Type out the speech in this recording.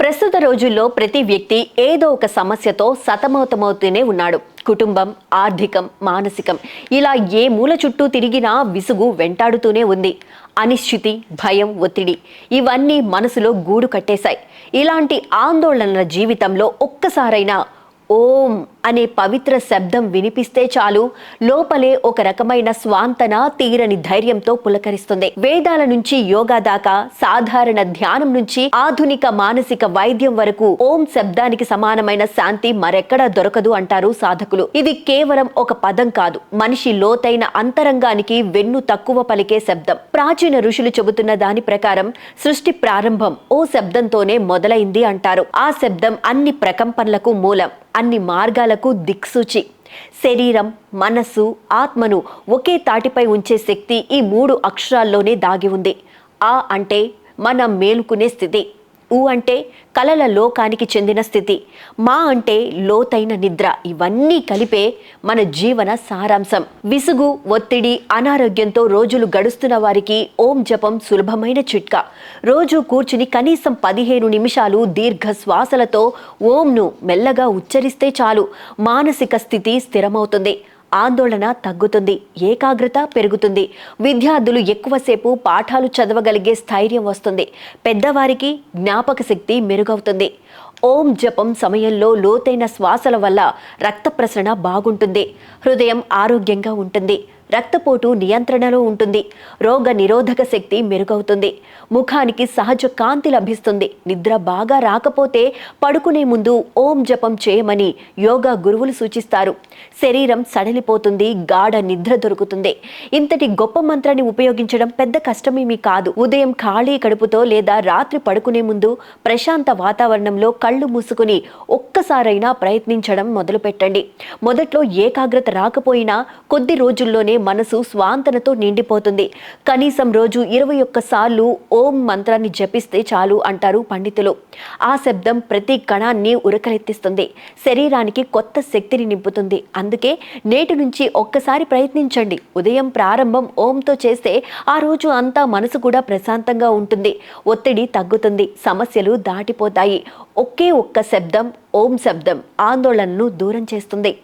ప్రస్తుత రోజుల్లో ప్రతి వ్యక్తి ఏదో ఒక సమస్యతో సతమతమవుతూనే ఉన్నాడు. కుటుంబం ఆర్థికం మానసికం ఇలా ఏ మూల చుట్టూ తిరిగినా విసుగు వెంటాడుతూనే ఉంది. అనిశ్చితి భయం ఒత్తిడి ఇవన్నీ మనసులో గూడు కట్టేశాయి. ఇలాంటి ఆందోళనల జీవితంలో ఒక్కసారైనా ఓం అనే పవిత్ర శబ్దం వినిపిస్తే చాలు. లోపలే ఒక రకమైన స్వాంతన తీరని ధైర్యంతో పులకరిస్తుంది. వేదాల నుంచి యోగా దాకా సాధారణ ధ్యానం నుంచి ఆధునిక మానసిక వైద్యం వరకు ఓం శబ్దానికి సమానమైన శాంతి మరెక్కడా దొరకదు అంటారు సాధకులు. ఇది కేవలం ఒక పదం కాదు. మనిషి లోతైన అంతరంగానికి వెన్ను తక్కువ పలికే శబ్దం. ప్రాచీన ఋషులు చెబుతున్న దాని ప్రకారం సృష్టి ప్రారంభం ఓ శబ్దంతోనే మొదలైంది అంటారు. ఆ శబ్దం అన్ని ప్రకంపనలకు మూలం. అన్ని మార్గాలకు దిక్సూచి. శరీరం మనస్సు ఆత్మను ఒకే తాటిపై ఉంచే శక్తి ఈ మూడు అక్షరాల్లోనే దాగి ఉంది. ఆ అంటే మనం మేలుకునే స్థితి. ఊ అంటే కలల లోకానికి చెందిన స్థితి. మా అంటే లోతైన నిద్ర. ఇవన్నీ కలిపే మన జీవన సారాంశం. విసుగు ఒత్తిడి అనారోగ్యంతో రోజులు గడుస్తున్న వారికి ఓం జపం సులభమైన చిట్కా. రోజు కూర్చుని కనీసం పదిహేను నిమిషాలు దీర్ఘ శ్వాసలతో ఓంను మెల్లగా ఉచ్చరిస్తే చాలు. మానసిక స్థితి స్థిరమవుతుంది. ఆందోళన తగ్గుతుంది ఏకాగ్రత పెరుగుతుంది. విద్యార్థులు ఎక్కువసేపు పాఠాలు చదవగలిగే స్థైర్యం వస్తుంది. పెద్దవారికి జ్ఞాపక శక్తి మెరుగవుతుంది. ఓం జపం సమయంలో లోతైన శ్వాసల వల్ల రక్త ప్రసరణ బాగుంటుంది. హృదయం ఆరోగ్యంగా ఉంటుంది. రక్తపోటు నియంత్రణలో ఉంటుంది. రోగ నిరోధక శక్తి మెరుగవుతుంది. ముఖానికి సహజ కాంతి లభిస్తుంది. నిద్ర బాగా రాకపోతే పడుకునే ముందు ఓం జపం చేయమని యోగా గురువులు సూచిస్తారు. శరీరం సడలిపోతుంది. గాఢ నిద్ర దొరుకుతుంది. ఇంతటి గొప్ప మంత్రాన్ని ఉపయోగించడం పెద్ద కష్టమేమీ కాదు. ఉదయం ఖాళీ కడుపుతో లేదా రాత్రి పడుకునే ముందు ప్రశాంత వాతావరణంలో కళ్ళు మూసుకుని ఒక్కసారైనా ప్రయత్నించడం మొదలుపెట్టండి. మొదట్లో ఏకాగ్రత రాకపోయినా కొద్ది రోజుల్లోనే మనసు స్వాంతనతో నిండిపోతుంది. కనీసం రోజు ఇరవై ఒక్క సార్లు ఓం మంత్రాన్ని జపిస్తే చాలు అంటారు పండితులు. ఆ శబ్దం ప్రతి కణాన్ని ఉరకలెత్తిస్తుంది. శరీరానికి కొత్త శక్తిని నింపుతుంది. అందుకే నేటి నుంచి ఒక్కసారి ప్రయత్నించండి. ఉదయం ప్రారంభం ఓంతో చేస్తే ఆ రోజు అంతా మనసు కూడా ప్రశాంతంగా ఉంటుంది. ఒత్తిడి తగ్గుతుంది. సమస్యలు దాటిపోతాయి. ఒకే ఒక్క శబ్దం ఓం శబ్దం ఆందోళనను దూరం చేస్తుంది.